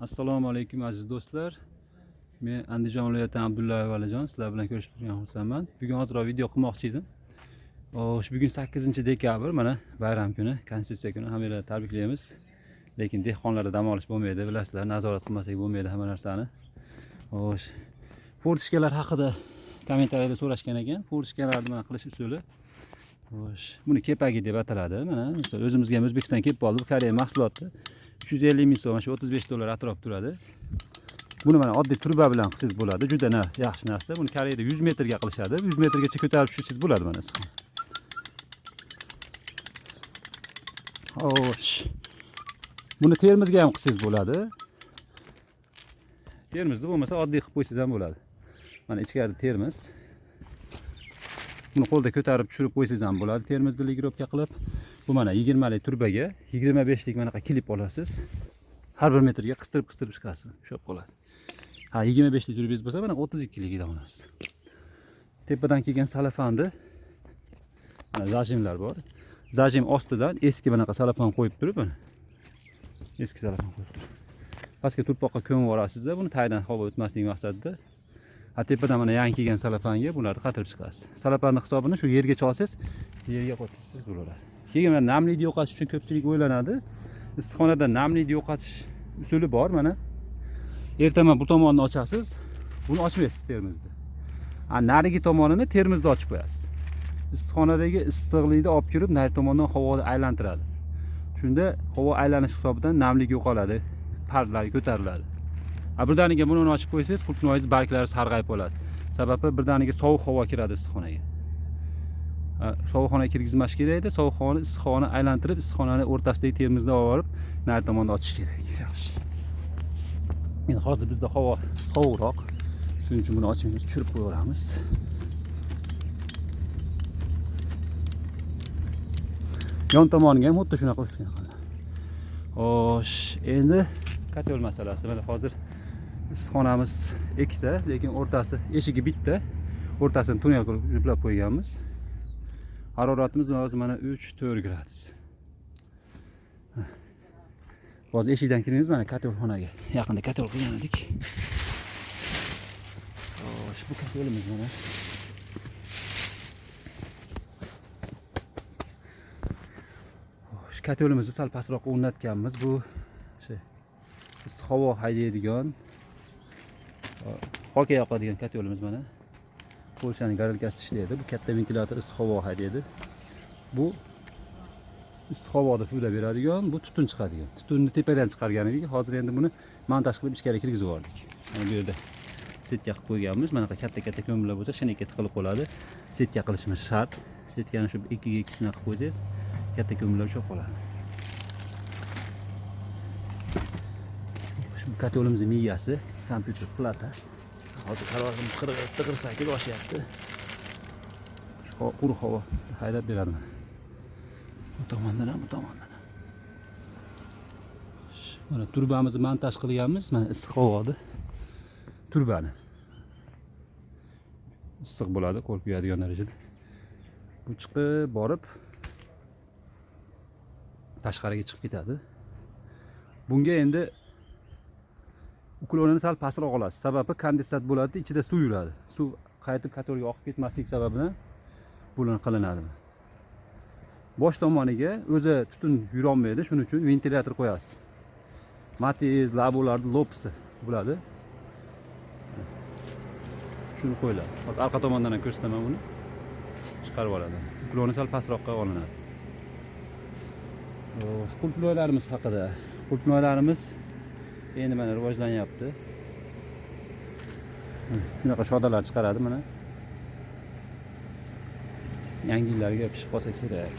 assalomu alaykum aziz do'stlar. Men andijon viloyatidan abdullayev alijon sizlar bilan ko'rishib turgan xursandman. Bugun ozroq video qilmoqchi edim. Xo'sh bugun sakkizinchi dekabr mana bayram kuni konstitutsiya kuni hammanglarni tabriklaymiz. Lekin dehqonlarda dam olish bo'lmaydi bilasizlar nazorat qilmasak bo'lmaydi hamma narsani. Xo'sh fortishkalar haqida kommentariyada so'rashgan ekan. Fortishkalarni mana qilish usuli. Xo'sh buni kepagi deb ataladi. Mana o'zimizga ham o'zbekistondan kelib qoldi bu koreya mahsuloti uch yuz ellik ming so'm shu o'ttiz besh dollar atrof turadi buni mana oddiy turba bilan qilsangiz bo'ladi juda na- yaxshi narsa. Buni koreyada yuz metrga qilishadi yuz metrgacha ko'tarib tushirsangiz bo'ladi mana siz xo'sh buni termizga ham qilsangiz bo'ladi termizda bo'lmasa oddiy qilib qo'ysangiz ham bo'ladi mana ichkarida termiz. Buni qo'lda ko'tarib tushirib qo'ysangiz ham bo'ladi termizni ligirovka qilib bu mana yigirmalik turbaga yigirma beshlik manaqa klip olasiz. Har bir metrga qistirib qistirib chiqasiz. Ushlab qoladi ha yigirma beshlik turbangiz bo'lsa mana o'ttiz ikkiligidan olasiz. Tepadan kelgan salafanni zajimlar bor. Zajim ostidan eski bunaqa salafan qo'yib turib mana eski salafan qo'yib turib. Pastga turpoqqa ko'mib yuborasizda buni tagdan havo o'tmasligi maqsadida tepadan mana yangi kelgan salafanga bularni qatirib chiqasiz. Salafanni hisobini shu yergacha olsangiz yerga qo'ysangiz bo'laveradi keyin mana namlikni yo'qotish uchun ko'pchilik o'ylanadi. Issiqxonada namlikni yo'qotish usuli bor mana. Ertaman bu tomonni ochasiz buni ochmaysiz termizni narigi tomonini termizda ochib qo'yasiz. Issiqxonadagi issiqlikni olib kirib narigi tomondan havoni aylantiradi. Shunda havo aylanish hisobidan namlik yo'qoladi parlar ko'tariladi. Birdaniga buni ochib qo'ysangiz qulpnoyingiz barglari sarg'ayib qoladi sababi birdaniga sovuq havo kiradi issiqxonaga. Sovuq xonaga kirgizmash kerak edi sovuq havoni issiq havoni aylantirib issiqxonani o'rtasidagi termizdan olib borib nari tomonda ochish kerak. Yaxshi. Endi hozir bizda havo sovuqroq. Shuning uchun buni ochmaymiz tushirib qo'yaveramiz. Yon tomoniga ham xuddi shunaqa ustun xo'sh endi kotel masalasi. Mana hozir issiqxonamiz ikkita lekin o'rtasi eshigi bitta o'rtasini tunnel qilib yublab qo'yganmiz haroratimiz hozir mana uch to'rt gradus hozir eshikdan kirmaymiz mana kotelxonaga yaqinda kotel qilgan edik xo'sh bu kotelimiz mana Xo'sh, kotelimizni sal pastroqqa o'rnatganmiz bu o'sha issiq havo haydaydigan hoka yoqadigan kotelimiz mana. Polshaning garelkasida ishlaydi bu katta ventilyator issiq havo haydaydi bu issiq havoni puflab beradigan bu tutun chiqadigan. Tutunni tepadan chiqargan edik. Hozir endi buni montaj qilib ichkari kirgizib yubordik. Mana bu yerda setka qilib qo'yganmiz. Manaqa katta katta ko'mirlar bo'lsa shinaka tiqilib qoladi. Setka qilishimiz shart. Setkani shu ikkiga ikkisini qilib qo'ysangiz katta ko'mirlar ushlab qoladi. Shu kotelimizni miyasi kompyuter plata hozir harorimiz qirq qirq sakkiz oshyapti. Shu quruq havo haydab beradi mana bu tomondan ham bu tomondan ham. Mana turbamizni montaj qilganmiz. Mana issiq havoni turbani. Issiq bo'ladi qo'l kuyadigan darajada. Bu chiqib borib tashqariga chiqib ketadi. Bunga endi uklonini sal pastroq olasiz. Sababi kondensat bo'ladi ichida suv yuradi. Suv qaytib kotelga oqib ketmaslik sababidan buni qilinadi. Bosh tomoniga o'zi tutun yurolmaydi. Shuning uchun ventilyator qo'yasiz. Matiz labularni lopsi bo'ladi. Shuni qo'yiladi. Hozir orqa tomondan ham ko'rsataman buni. Chiqarib oladi. Ukloni sal pastroqqa olinadi. Xo'sh, qulploylarimiz haqida. Qulploylarimiz endi mana rivojlanyapti Hı, shunaqa shodalar chiqaradi mana yangi yillarga pishib qolsa kerak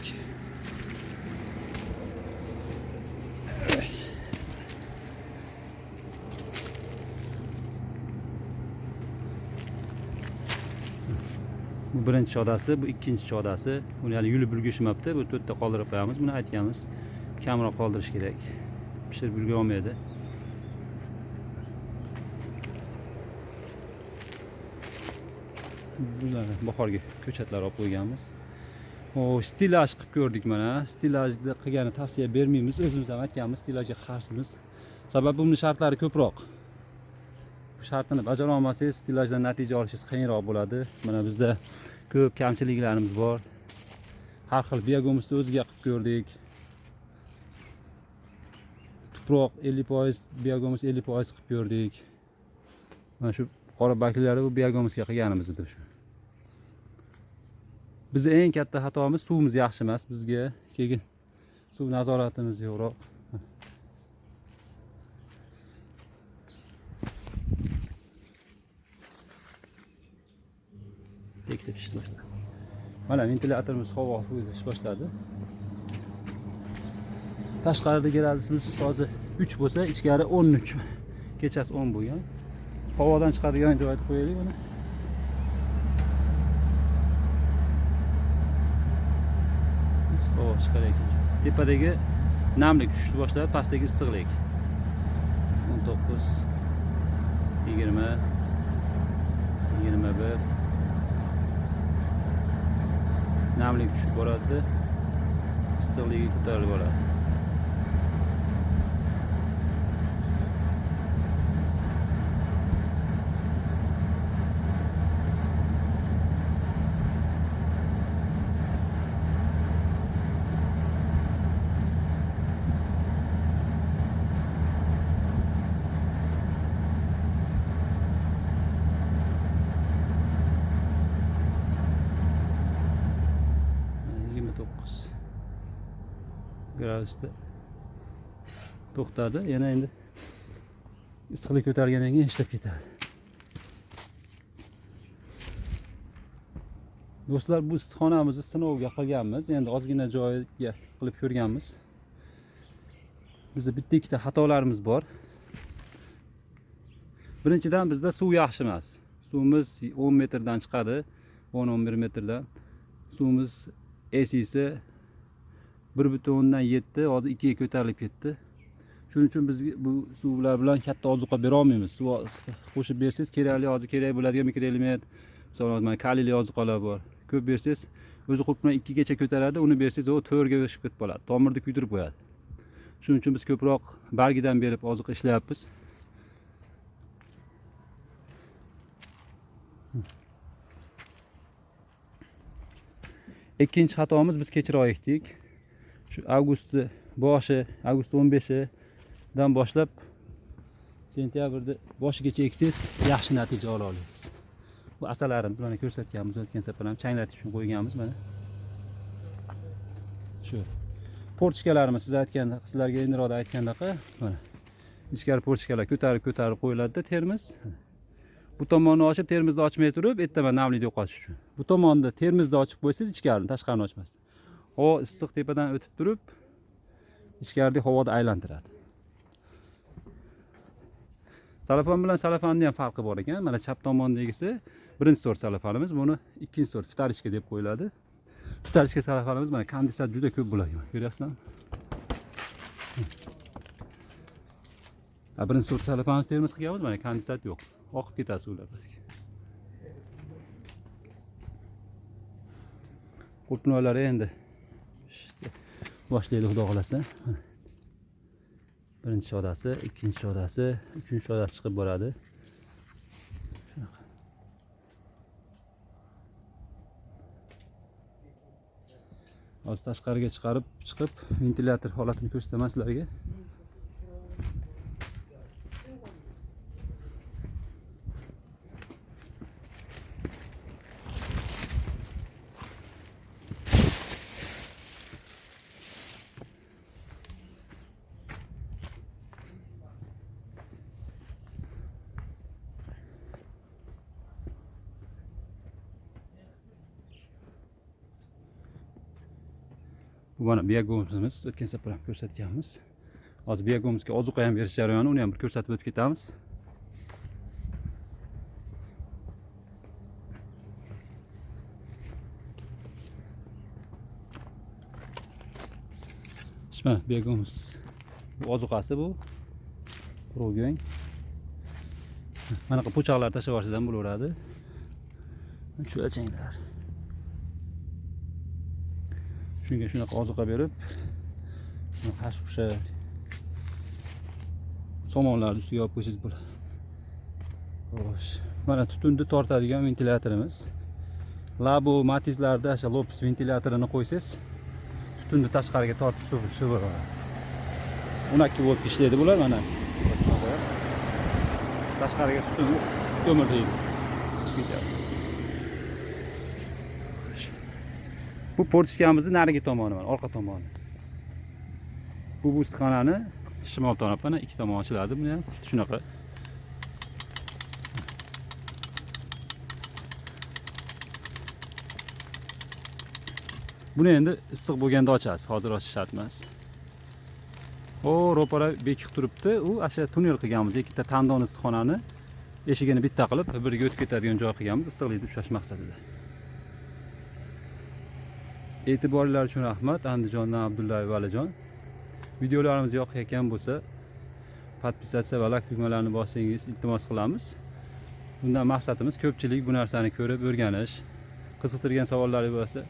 bu birinchi shodasi bu ikkinchi shodasi buni hali yulib ulgurishmabdi bu to'rtta qoldirib qo'yamiz buni aytganmiz kamroq qoldirish kerak pishirib ulgura olmaydi bularni bahorgi ko'chatlar olib qo'yganmiz. O stilaj qilib ko'rdik mana. Stilajni qilgani tavsiya bermaymiz. O'zimiz ham aytganmiz stilajga qarshimiz. Sababi buni shartlari ko'proq. Bu shartini bajara olmasangiz stilajdan natija olishingiz qiyinroq bo'ladi. Mana bizda ko'p kamchiliklarimiz bor. Har xil biogomusni o'ziga qilib ko'rdik. Tuproq ellik foiz biogomus ellik foiz qilib ko'rdik. Mana shu qora bakteriyali bu biogomusga qilganimiz edi shu. Bizni eng katta xatomiz suvimiz yaxshi emas bizga. Keyin suv nazoratimiz yo'qroq tekib ish boshladi. Mana ventilyatorimiz havo ish boshladi. Tashqarida gradusimiz hozir uch bo'lsa ichkari o'n uch kechasi o'n bo'lgan. Havodan chiqadigan joyni qo'yaylik mana Biz havo chiqar ekan tepadagi namlik tushishni boshladi pastdagi issiqlik o'n to'qqiz yigirma yigirma bir. Namlik tushib boradi issiqligi ko'tarilib boradi yigirma to'qqiz gradusda to'xtadi yana endi issiqlik ko'tarilgandan keyin ishlab ketadi do'stlar bu issiqxonamizni sinovga qilganmiz endi ozgina joyiga qilib ko'rganmiz bizda bitta ikkita xatolarimiz bor. Birinchidan bizda suv yaxshi emas suvimiz 10 metrdan chiqadi 10-11 metrdan. Suvimiz esisi bir butun o'ndan yetti hozir ikkiga ko'tarilib ketdi. Shuning uchun biz bu suvlar bilan katta ozuqa berolmaymiz. Suv qo'shib bersangiz kerakli hozir kerak bo'ladigan mikroelement misol mana kaliyli ozuqalar bor. Ko'p bersangiz o'zi qurib bilan ikkigacha ko'taradi uni bersangiz u to'rtga oshib ketib qoladi tomirni kuydirib qo'yadi. Shuning uchun biz ko'proq bargidan berib ozuqa ishlayapmiz. Ikkinchi xatomiz biz kechroq ekdik shu avgustni boshi avgust 15idan boshlab sentyabrni boshigacha eksangiz yaxshi natija ola olasiz bu asalarimiz mana ko'rsatganmiz o'tgan safar ham changlatish uchun qo'yganmiz mana shu portishkalarimiz siz aytgan sizlarga endiroqda aytgandaqa mana ichkari portishkalar ko'tarib ko'tarib qo'yiladida termiz. Bu tomonni ochib termizni ochmay turib ertaman namlikni yo'qotish uchun bu tomonni termizni ochib qo'ysangiz ichkarini tashqarini ochmasdan havo issiq tepadan o'tib turib ichkaridagi havoni aylantiradi. Salafon bilan salafanni ham farqi bor ekan. Mana chap tomondagisi birinchi sort salafanimiz buni ikkinchi sort vtarichka deb qo'yiladi. Vtarichka salafanimiz mana kondensat juda ko'p bo'ladi. Ko'ryapsizlarmi? Birinchi sort salafanimiz termiz qilganmiz mana kondensat yo'q. Oqib ketadi suvlar pastga. Qurtnoylari endi boshlaydi xudo xohlasa. Birinchi shodasi ikkinchi shodasi uchinchi shodasi chiqib boradi. Shunaqa. hozir tashqariga chiqarib chiqib ventilyator holatini ko'rsataman sizlarga bu mana biogomimiz o'tgan safar ham ko'rsatganmiz hozir biogomizga ozuqa ham berish jarayoni uni ham bir ko'rsatib o'tib ketamiz mana biogomuz bu ozuqasi bu. Quruq manaqa po'choqlar tashlab yuborsangiz ham bo'laveradi cho'lachanglar shunga shunaqa ozuqa berib hash o'sha somonlarni ustiga olib qo'ysangiz bo'ladi xo'sh. Mana tutunni tortadigan ventilyatorimiz labo matizlarda o'sha lopes ventilyatorini qo'ysangiz tutunni tashqariga tortib shiviradi o'n ikki voltga ishlaydi bular mana. Tashqariga tutunni ko'mirlaydi ketadi bu portichkamizni narigi tomoni mana orqa tomoni. Bu bu issiqxonani shimol mana ikki tomon ochiladi buni ham shunaqa. Buni endi issiq bo'lganda ochasiz hozir ochish shart emas o ro'para bekib turibdi. U o'sha tunnel qilganmiz ikkita tandon issiqxonani eshigini bitta qilib bir biriga o'tib ketadigan joy qilganmiz issiqlikni ushlash maqsadida e'tiborlar uchun rahmat andijondan abdullayev valijon. Videolarimiz yoqayotgan bo'lsa podpisatsiya va like tugmalarini bossangiz iltimos qilamiz. Bundan maqsadimiz ko'pchilik bu narsani ko'rib o'rganish. Qiziqtirgan savollaringiz bo'lsa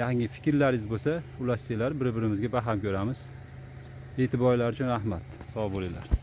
yangi fikrlaringiz bo'lsa ulashsanglar bir birimizga baham ko'ramiz. E'tiborlar uchun rahmat. Sog' bo'linglar